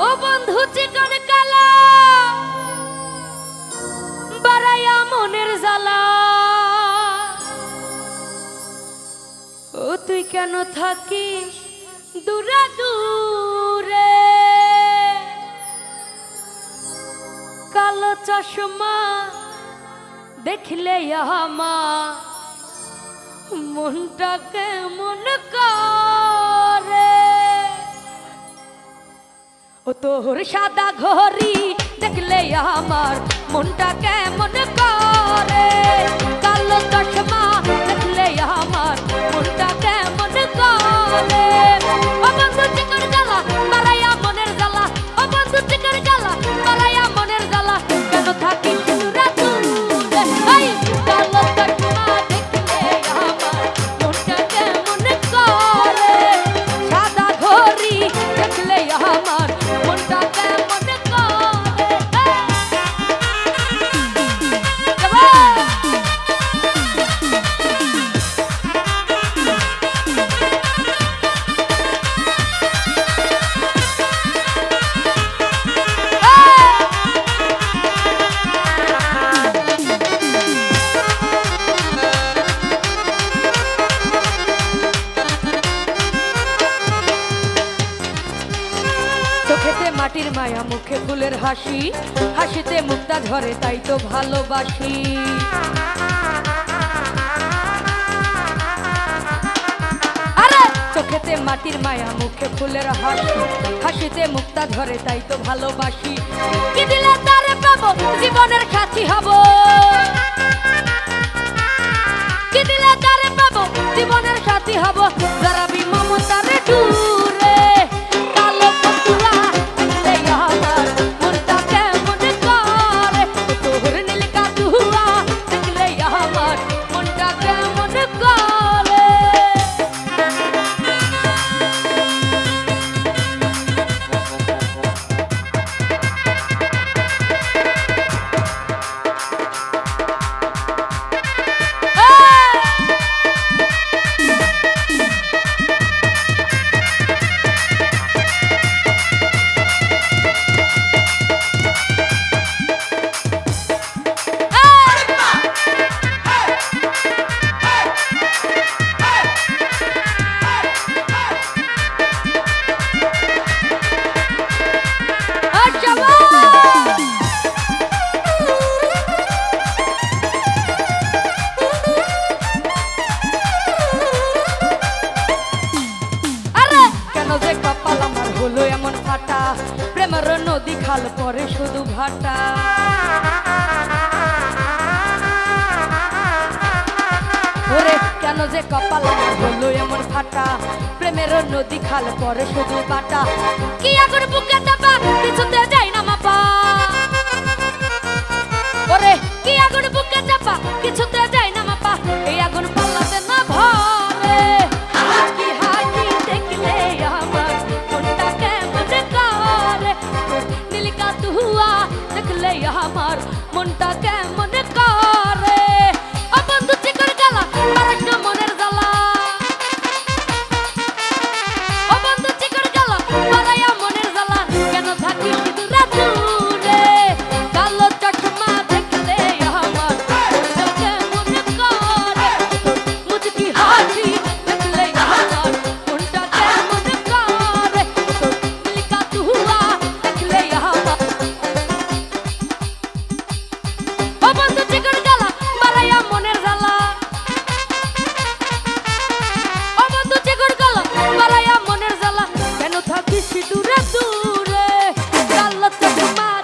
ও বন্ধু চিকন কালা বাড়াইয়া মনের জ্বালা। ও তুই কেন থাকিস দূরে দূরে? কালো চশমা দেখলে আমার মনটা কেমন করে। তোর সাদা ঘড়ি দেখলে আমার মনটা কেমন করে? মাটির মায়া মুখে ফুলের হাসি। হাসিতে মুক্তা ধরে, তাই তো ভালোবাসি। চোখেতে মাটির মায়া, মুখে ফুলের হাসি। হাসিতে মুক্তা ধরে, তাই তো ভালোবাসি। কি দিলে তারে পাবো? জীবনের সাথী হব। কি দিলে তারে পাবো? জীবনের সাথী হব। প্রেমের নদী খাল পরে শুধু ভাটা। ওরে, কেন যে কপাল আমার হলো এমন ফাটা? প্রেমের নদী খাল পরে শুধু বাটা কি আগুন বুকে দেবা? কিছু বন্ধু চিকন গালা বাড়াইয়া মনের জ্বালা। ও বন্ধু চিকন গালা বাড়াইয়া মনের জ্বালা। কেন থাকিস দূরে? দূরে গালা তো তোমার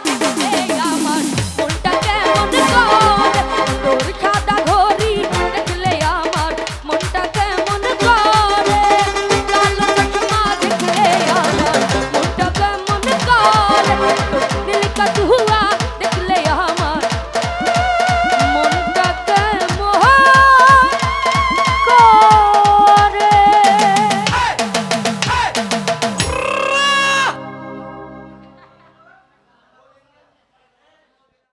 আমার মনটা কেমন করে? তোর খাতা ঘড়ি দেখলে আমার মনটা কেমন করে? গালা তো তোমার দেখলে আমার মনটা কেমন করে? তোর নীল কাতুয়া